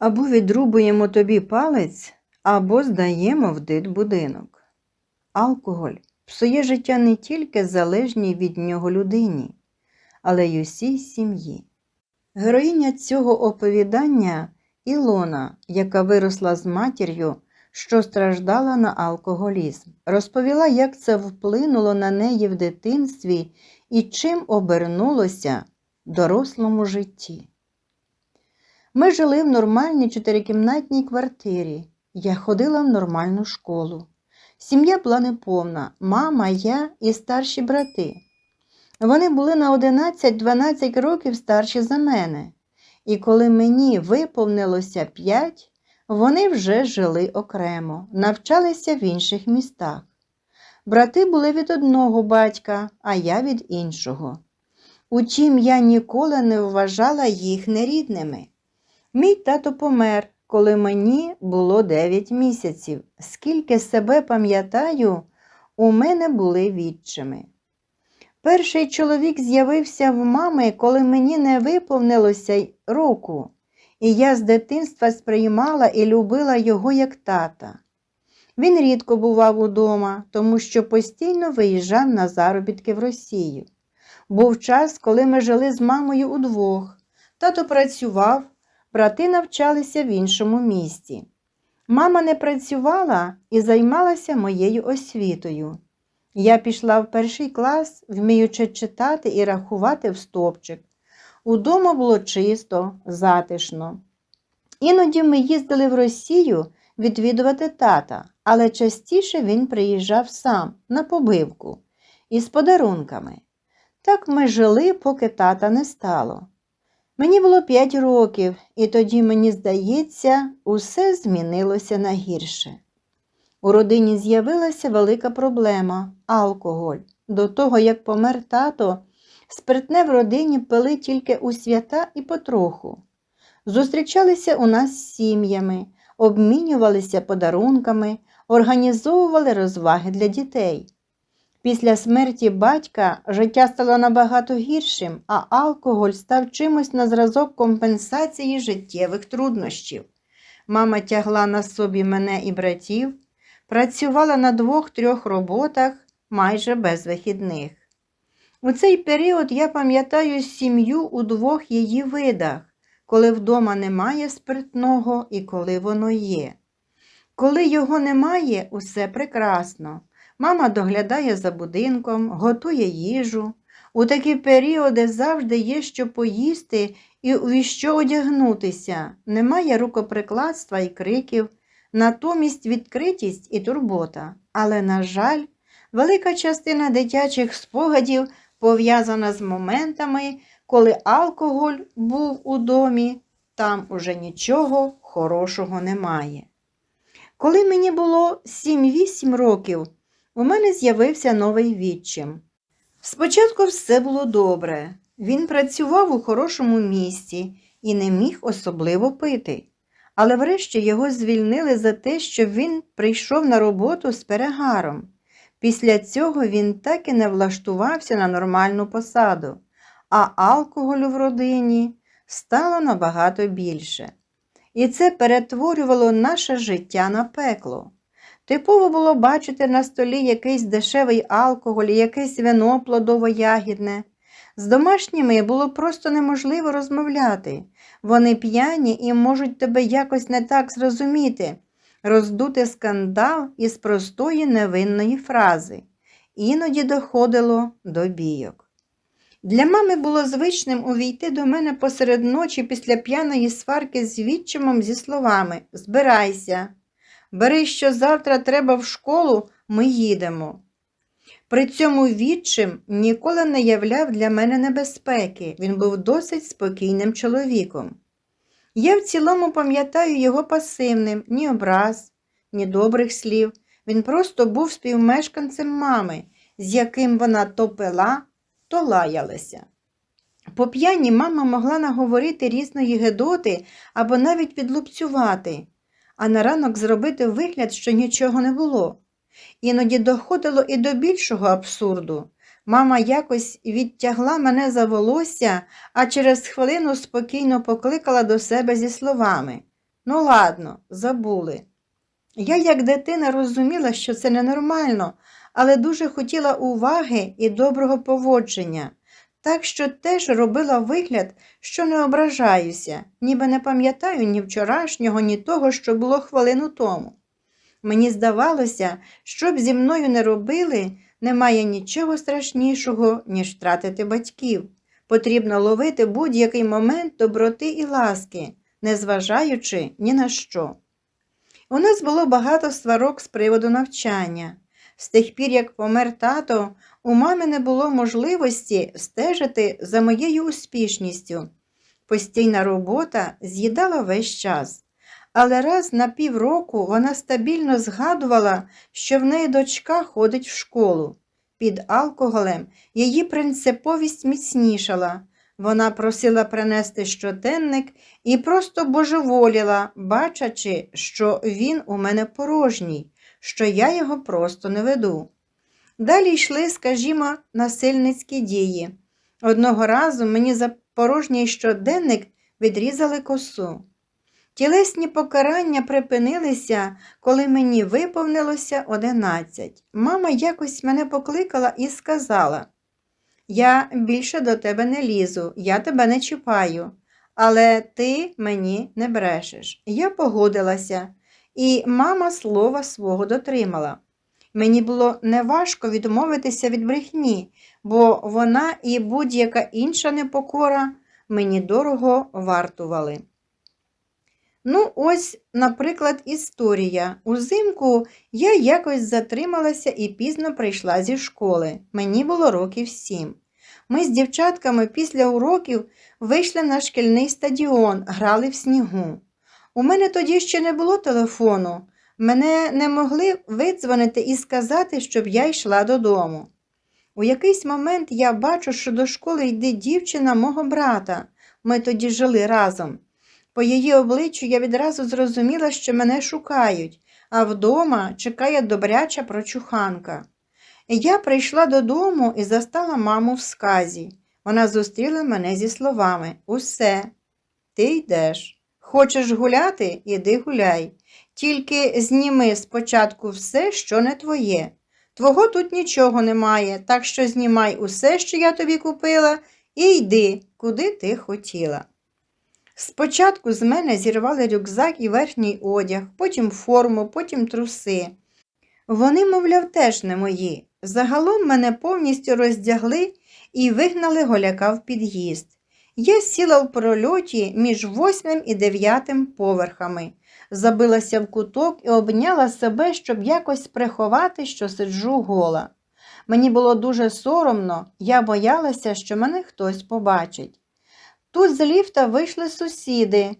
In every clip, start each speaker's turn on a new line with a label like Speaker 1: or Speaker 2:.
Speaker 1: Або відрубуємо тобі палець, або здаємо в дитбудинок. Алкоголь псує життя не тільки залежній від нього людині, але й усій сім'ї. Героїня цього оповідання Ілона, яка виросла з матір'ю, що страждала на алкоголізм, розповіла, як це вплинуло на неї в дитинстві і чим обернулося дорослому житті. Ми жили в нормальній чотирикімнатній квартирі. Я ходила в нормальну школу. Сім'я була неповна, мама, я і старші брати. Вони були на 11-12 років старші за мене, і коли мені виповнилося 5, вони вже жили окремо, навчалися в інших містах. Брати були від одного батька, а я від іншого. Утім, я ніколи не вважала їх нерідними. Мій тато помер, коли мені було 9 місяців. Скільки себе пам'ятаю, у мене були відчими. Перший чоловік з'явився в мами, коли мені не виповнилося року, і я з дитинства сприймала і любила його як тата. Він рідко бував удома, тому що постійно виїжджав на заробітки в Росію. Був час, коли ми жили з мамою удвох. Тато працював, брати навчалися в іншому місті. Мама не працювала і займалася моєю освітою. Я пішла в перший клас, вміючи читати і рахувати в стопчик. Удома було чисто, затишно. Іноді ми їздили в Росію відвідувати тата, але частіше він приїжджав сам на побивку із подарунками. Так ми жили, поки тата не стало. Мені було п'ять років, і тоді, мені здається, усе змінилося на гірше. У родині з'явилася велика проблема алкоголь. До того, як помер тато, спиртне в родині пили тільки у свята і потроху. Зустрічалися у нас з сім'ями, обмінювалися подарунками, організовували розваги для дітей. Після смерті батька життя стало набагато гіршим, а алкоголь став чимось на зразок компенсації життєвих труднощів. Мама тягла на собі мене і братів, працювала на двох-трьох роботах майже без вихідних. У цей період я пам'ятаю сім'ю у двох її видах, коли вдома немає спиртного і коли воно є. Коли його немає, усе прекрасно. Мама доглядає за будинком, готує їжу. У такі періоди завжди є що поїсти і у що одягнутися. Немає рукоприкладства і криків, натомість відкритість і турбота. Але, на жаль, велика частина дитячих спогадів пов'язана з моментами, коли алкоголь був у домі, там уже нічого хорошого немає. Коли мені було 7-8 років, у мене з'явився новий відчим. Спочатку все було добре. Він працював у хорошому місті і не міг особливо пити. Але врешті його звільнили за те, що він прийшов на роботу з перегаром. Після цього він так і не влаштувався на нормальну посаду, а алкоголю в родині стало набагато більше. І це перетворювало наше життя на пекло. Типово було бачити на столі якийсь дешевий алкоголь, якесь вино плодово-ягідне. З домашніми було просто неможливо розмовляти. Вони п'яні і можуть тебе якось не так зрозуміти, роздути скандал із простої невинної фрази. Іноді доходило до бійок. Для мами було звичним увійти до мене посеред ночі після п'яної сварки з відчимом зі словами Збирайся. Бери, що завтра треба в школу, ми їдемо. При цьому відчим ніколи не являв для мене небезпеки, він був досить спокійним чоловіком. Я в цілому пам'ятаю його пасивним, ні образ, ні добрих слів. Він просто був співмешканцем мами, з яким вона то пила, то лаялася. По п'яні мама могла наговорити різної гедоти або навіть відлупцювати а на ранок зробити вигляд, що нічого не було. Іноді доходило і до більшого абсурду. Мама якось відтягла мене за волосся, а через хвилину спокійно покликала до себе зі словами Ну, ладно, забули. Я, як дитина, розуміла, що це ненормально, але дуже хотіла уваги і доброго поводження, так що теж робила вигляд, що не ображаюся, ніби не пам'ятаю ні вчорашнього, ні того, що було хвилину тому. Мені здавалося, що б зі мною не робили, немає нічого страшнішого, ніж втратити батьків. Потрібно ловити будь-який момент доброти і ласки, незважаючи ні на що. У нас було багато сварок з приводу навчання. З тих пір, як помер тато, у мами не було можливості стежити за моєю успішністю. Постійна робота з'їдала весь час. Але раз на півроку вона стабільно згадувала, що в неї дочка ходить в школу. Під алкоголем її принциповість міцнішала. Вона просила принести щоденник і просто божеволіла, бачачи, що він у мене порожній, що я його просто не веду. Далі йшли, скажімо, насильницькі дії. Одного разу мені за порожній щоденник відрізали косу. Тілесні покарання припинилися, коли мені виповнилося одинадцять. Мама якось мене покликала і сказала: Я більше до тебе не лізу, я тебе не чіпаю, але ти мені не брешеш. Я погодилася, і мама слова свого дотримала. Мені було неважко відмовитися від брехні, бо вона і будь-яка інша непокора мені дорого вартували. Ну, ось, наприклад, історія. Узимку я якось затрималася і пізно прийшла зі школи. Мені було років сім. Ми з дівчатками після уроків вийшли на шкільний стадіон, грали в снігу. У мене тоді ще не було телефону. Мене не могли видзвонити і сказати, щоб я йшла додому. У якийсь момент я бачу, що до школи йде дівчина мого брата. Ми тоді жили разом. По її обличчю я відразу зрозуміла, що мене шукають, а вдома чекає добряча прочуханка. Я прийшла додому і застала маму в сказі. Вона зустріла мене зі словами Усе, ти йдеш. Хочеш гуляти, іди гуляй. Тільки зніми спочатку все, що не твоє. Твого тут нічого немає, так що знімай усе, що я тобі купила, і йди, куди ти хотіла. Спочатку з мене зірвали рюкзак і верхній одяг, потім форму, потім труси. Вони, мовляв, теж не мої. Загалом мене повністю роздягли і вигнали голяка в під'їзд. Я сіла в прольоті між восьмим і дев'ятим поверхами, забилася в куток і обняла себе, щоб якось приховати, що сиджу гола. Мені було дуже соромно, я боялася, що мене хтось побачить. Тут з ліфта вийшли сусіди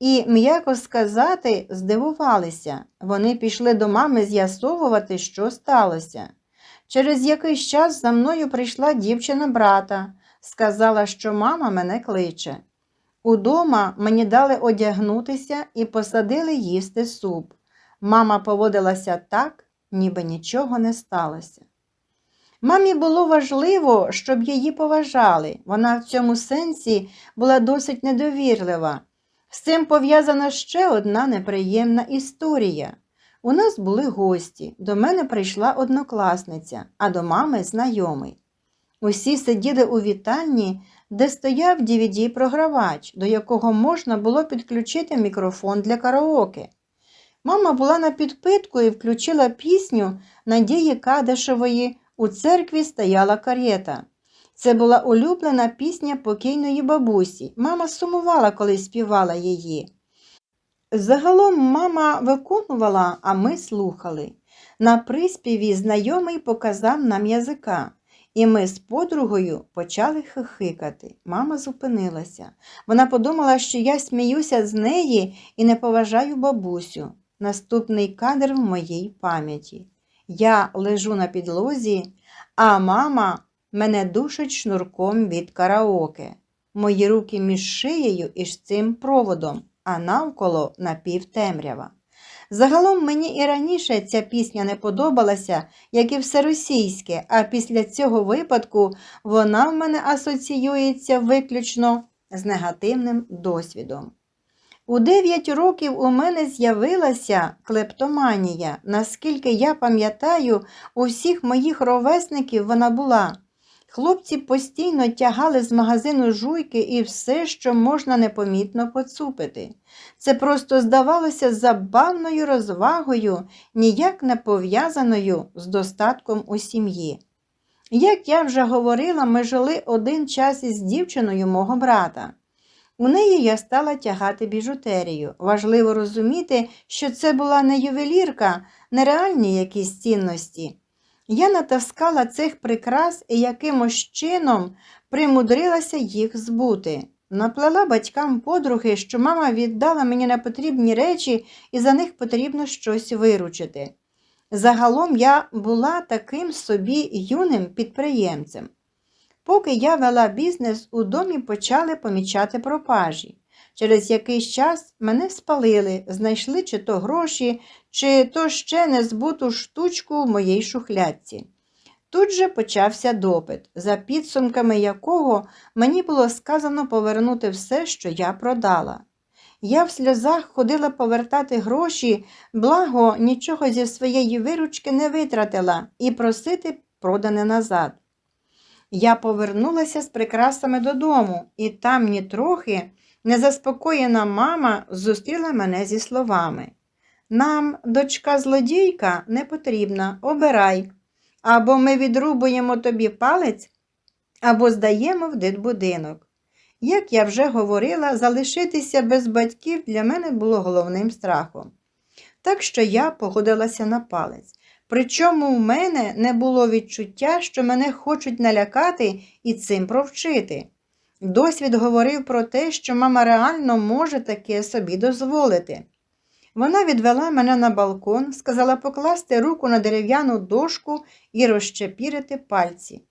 Speaker 1: і, м'яко сказати, здивувалися. Вони пішли до мами з'ясовувати, що сталося. Через якийсь час за мною прийшла дівчина брата, сказала, що мама мене кличе. Удома мені дали одягнутися і посадили їсти суп. Мама поводилася так, ніби нічого не сталося. Мамі було важливо, щоб її поважали. Вона в цьому сенсі була досить недовірлива. З цим пов'язана ще одна неприємна історія. У нас були гості, до мене прийшла однокласниця, а до мами знайомий. Усі сиділи у вітальні, де стояв DVD-програвач, до якого можна було підключити мікрофон для караоке. Мама була на підпитку і включила пісню Надії Кадешевої у церкві стояла карета. Це була улюблена пісня покійної бабусі. Мама сумувала, коли співала її. Загалом мама виконувала, а ми слухали. На приспіві знайомий показав нам язика, і ми з подругою почали хихикати. Мама зупинилася. Вона подумала, що я сміюся з неї і не поважаю бабусю. Наступний кадр в моїй пам'яті. Я лежу на підлозі, а мама мене душить шнурком від караоке. Мої руки між шиєю і цим проводом, а навколо напівтемрява. Загалом мені і раніше ця пісня не подобалася, як і все російське, а після цього випадку вона в мене асоціюється виключно з негативним досвідом. У 9 років у мене з'явилася клептоманія. Наскільки я пам'ятаю, у всіх моїх ровесників вона була. Хлопці постійно тягали з магазину жуйки і все, що можна непомітно поцупити. Це просто здавалося забавною розвагою, ніяк не пов'язаною з достатком у сім'ї. Як я вже говорила, ми жили один час із дівчиною мого брата. У неї я стала тягати біжутерію. Важливо розуміти, що це була не ювелірка, не реальні якісь цінності. Я натаскала цих прикрас і якимось чином примудрилася їх збути. Наплела батькам подруги, що мама віддала мені непотрібні речі і за них потрібно щось виручити. Загалом я була таким собі юним підприємцем. Поки я вела бізнес, у домі почали помічати пропажі. Через якийсь час мене спалили, знайшли чи то гроші, чи то ще незбуту штучку в моїй шухлядці. Тут же почався допит, за підсумками якого мені було сказано повернути все, що я продала. Я в сльозах ходила повертати гроші, благо нічого зі своєї виручки не витратила і просити продане назад. Я повернулася з прикрасами додому, і там нітрохи незаспокоєна мама зустріла мене зі словами Нам, дочка злодійка, не потрібна, обирай. Або ми відрубуємо тобі палець, або здаємо в дитбудинок. Як я вже говорила, залишитися без батьків для мене було головним страхом. Так що я погодилася на палець. Причому в мене не було відчуття, що мене хочуть налякати і цим провчити. Досвід говорив про те, що мама реально може таке собі дозволити. Вона відвела мене на балкон, сказала покласти руку на дерев'яну дошку і розчепірити пальці.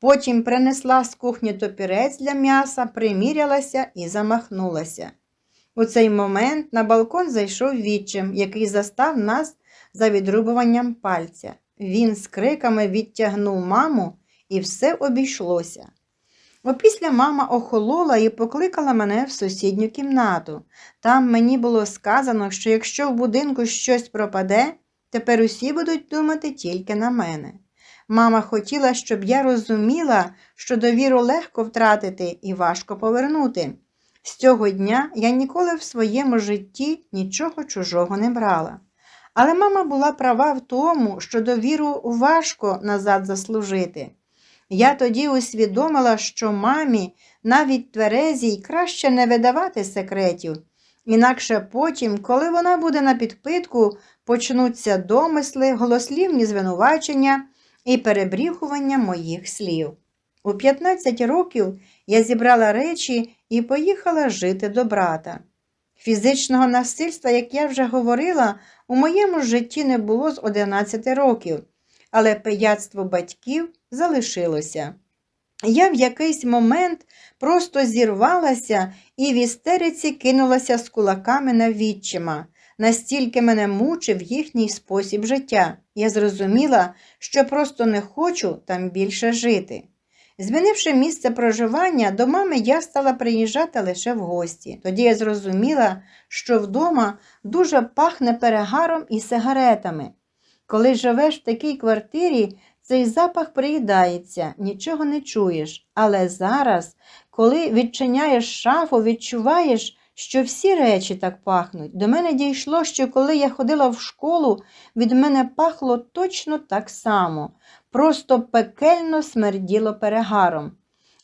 Speaker 1: Потім принесла з кухні топірець для м'яса, примірялася і замахнулася. У цей момент на балкон зайшов відчим, який застав нас за відрубуванням пальця. Він з криками відтягнув маму, і все обійшлося. Опісля мама охолола і покликала мене в сусідню кімнату. Там мені було сказано, що якщо в будинку щось пропаде, тепер усі будуть думати тільки на мене. Мама хотіла, щоб я розуміла, що довіру легко втратити і важко повернути. З цього дня я ніколи в своєму житті нічого чужого не брала. Але мама була права в тому, що довіру важко назад заслужити. Я тоді усвідомила, що мамі, навіть тверезій, краще не видавати секретів, інакше потім, коли вона буде на підпитку, почнуться домисли, голослівні звинувачення і перебріхування моїх слів. У 15 років я зібрала речі і поїхала жити до брата. Фізичного насильства, як я вже говорила, у моєму житті не було з 11 років, але пияцтво батьків залишилося. Я в якийсь момент просто зірвалася і в істериці кинулася з кулаками на відчима. Настільки мене мучив їхній спосіб життя. Я зрозуміла, що просто не хочу там більше жити. Змінивши місце проживання, до мами я стала приїжджати лише в гості. Тоді я зрозуміла, що вдома дуже пахне перегаром і сигаретами. Коли живеш в такій квартирі, цей запах приїдається, нічого не чуєш. Але зараз, коли відчиняєш шафу, відчуваєш, що всі речі так пахнуть. До мене дійшло, що коли я ходила в школу, від мене пахло точно так само, просто пекельно смерділо перегаром.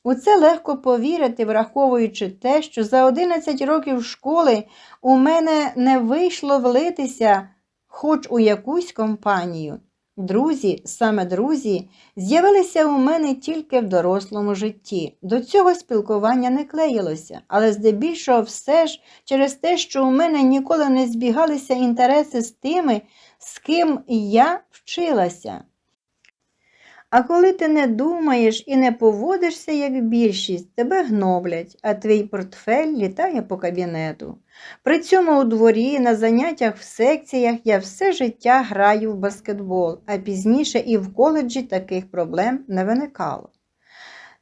Speaker 1: У це легко повірити, враховуючи те, що за 11 років школи у мене не вийшло влитися хоч у якусь компанію. Друзі, саме друзі, з'явилися у мене тільки в дорослому житті. До цього спілкування не клеїлося, але здебільшого все ж через те, що у мене ніколи не збігалися інтереси з тими, з ким я вчилася. А коли ти не думаєш і не поводишся, як більшість, тебе гноблять, а твій портфель літає по кабінету. При цьому у дворі, на заняттях в секціях я все життя граю в баскетбол, а пізніше і в коледжі таких проблем не виникало.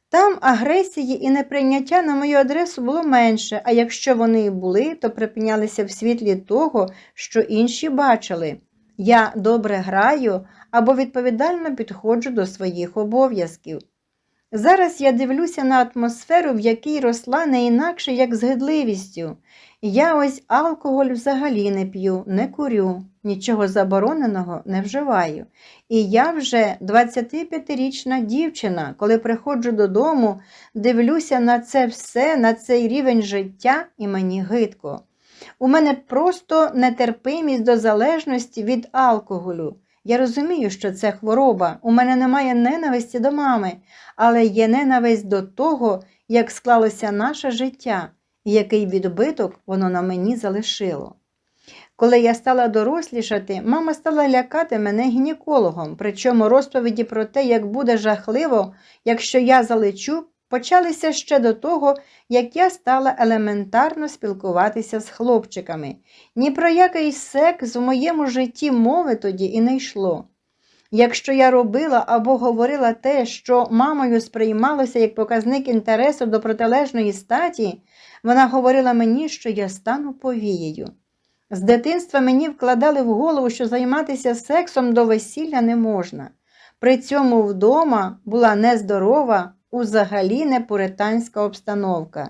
Speaker 1: Там агресії і неприйняття на мою адресу було менше, а якщо вони і були, то припинялися в світлі того, що інші бачили. Я добре граю або відповідально підходжу до своїх обов'язків. Зараз я дивлюся на атмосферу, в якій росла не інакше, як з гидливістю. Я ось алкоголь взагалі не п'ю, не курю, нічого забороненого не вживаю. І я вже 25-річна дівчина, коли приходжу додому, дивлюся на це все, на цей рівень життя, і мені гидко. У мене просто нетерпимість до залежності від алкоголю. Я розумію, що це хвороба. У мене немає ненависті до мами, але є ненависть до того, як склалося наше життя і який відбиток воно на мені залишило. Коли я стала дорослішати, мама стала лякати мене гінекологом, причому розповіді про те, як буде жахливо, якщо я залечу, почалися ще до того, як я стала елементарно спілкуватися з хлопчиками. Ні про який секс в моєму житті мови тоді і не йшло. Якщо я робила або говорила те, що мамою сприймалося як показник інтересу до протилежної статі, вона говорила мені, що я стану повією. З дитинства мені вкладали в голову, що займатися сексом до весілля не можна. При цьому вдома була нездорова, узагалі не пуританська обстановка.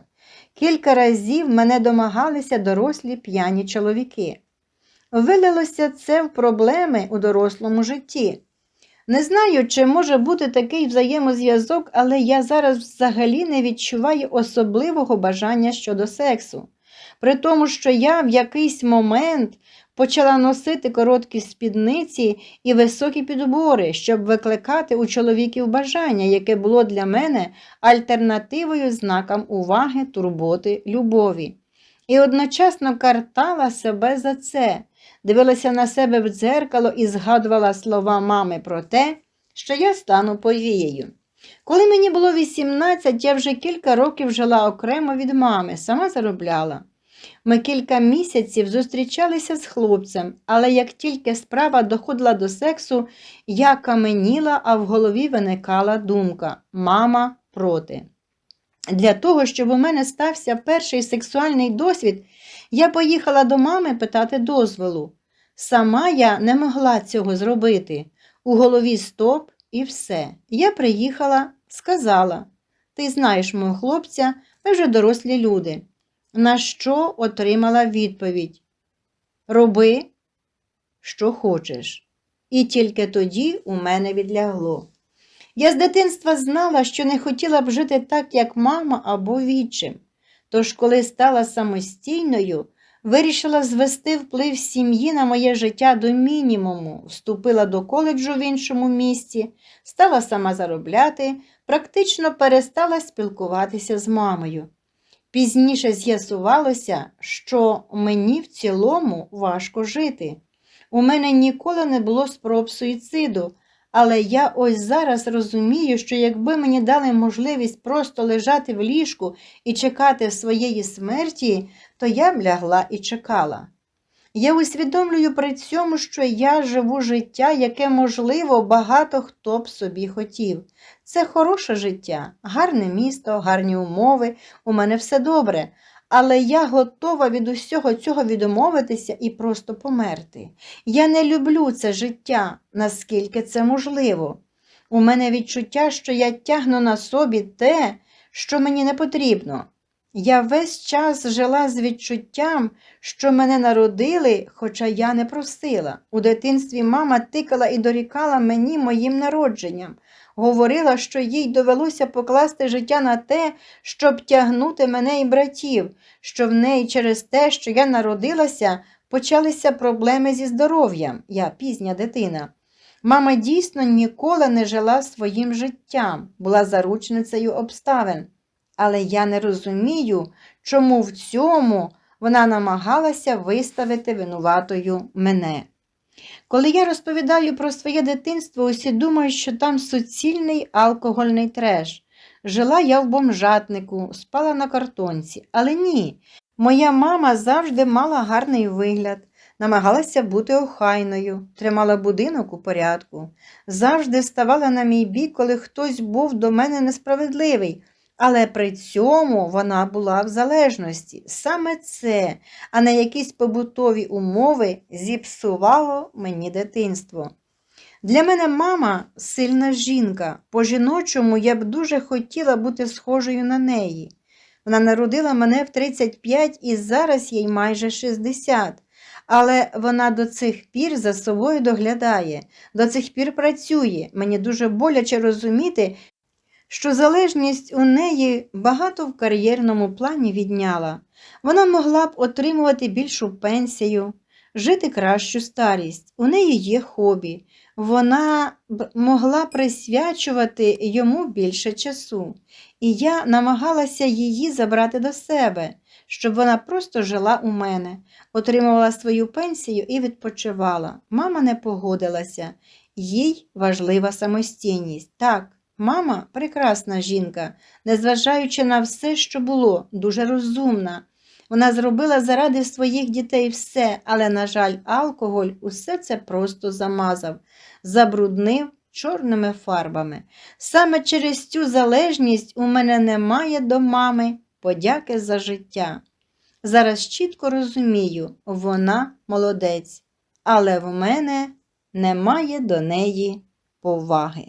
Speaker 1: Кілька разів мене домагалися дорослі п'яні чоловіки. Вилилося це в проблеми у дорослому житті. Не знаю, чи може бути такий взаємозв'язок, але я зараз взагалі не відчуваю особливого бажання щодо сексу. При тому, що я в якийсь момент почала носити короткі спідниці і високі підбори, щоб викликати у чоловіків бажання, яке було для мене альтернативою знакам уваги, турботи, любові. І одночасно картала себе за це дивилася на себе в дзеркало і згадувала слова мами про те, що я стану повією. Коли мені було 18, я вже кілька років жила окремо від мами, сама заробляла. Ми кілька місяців зустрічалися з хлопцем, але як тільки справа доходила до сексу, я каменіла, а в голові виникала думка мама проти. Для того, щоб у мене стався перший сексуальний досвід, я поїхала до мами питати дозволу. Сама я не могла цього зробити. У голові стоп і все. Я приїхала, сказала: Ти знаєш мого хлопця, ми вже дорослі люди. На що отримала відповідь? Роби, що хочеш. І тільки тоді у мене відлягло. Я з дитинства знала, що не хотіла б жити так, як мама або відчим. Тож, коли стала самостійною, вирішила звести вплив сім'ї на моє життя до мінімуму, вступила до коледжу в іншому місті, стала сама заробляти, практично перестала спілкуватися з мамою. Пізніше з'ясувалося, що мені в цілому важко жити. У мене ніколи не було спроб суїциду, але я ось зараз розумію, що якби мені дали можливість просто лежати в ліжку і чекати своєї смерті, то я б лягла і чекала. Я усвідомлюю при цьому, що я живу життя, яке, можливо, багато хто б собі хотів. Це хороше життя, гарне місто, гарні умови, у мене все добре. Але я готова від усього цього відмовитися і просто померти. Я не люблю це життя, наскільки це можливо. У мене відчуття, що я тягну на собі те, що мені не потрібно. Я весь час жила з відчуттям, що мене народили, хоча я не просила. У дитинстві мама тикала і дорікала мені моїм народженням, говорила, що їй довелося покласти життя на те, щоб тягнути мене і братів, що в неї через те, що я народилася, почалися проблеми зі здоров'ям, я пізня дитина. Мама дійсно ніколи не жила своїм життям, була заручницею обставин. Але я не розумію, чому в цьому вона намагалася виставити винуватою мене. Коли я розповідаю про своє дитинство, усі думають, що там суцільний алкогольний треш. Жила я в бомжатнику, спала на картонці, але ні. Моя мама завжди мала гарний вигляд. намагалася бути охайною, тримала будинок у порядку, завжди ставала на мій бік, коли хтось був до мене несправедливий. Але при цьому вона була в залежності. Саме це, а не якісь побутові умови, зіпсувало мені дитинство. Для мене мама сильна жінка. По-жіночому я б дуже хотіла бути схожою на неї. Вона народила мене в 35 і зараз їй майже 60. Але вона до цих пір за собою доглядає, до цих пір працює. Мені дуже боляче розуміти, що залежність у неї багато в кар'єрному плані відняла. Вона могла б отримувати більшу пенсію, жити кращу старість. У неї є хобі. Вона б могла присвячувати йому більше часу. І я намагалася її забрати до себе, щоб вона просто жила у мене, отримувала свою пенсію і відпочивала. Мама не погодилася, їй важлива самостійність. Так, мама прекрасна жінка, незважаючи на все, що було, дуже розумна. Вона зробила заради своїх дітей все, але, на жаль, алкоголь усе це просто замазав, забруднив чорними фарбами. Саме через цю залежність у мене немає до мами подяки за життя. Зараз чітко розумію, вона молодець, але в мене немає до неї поваги.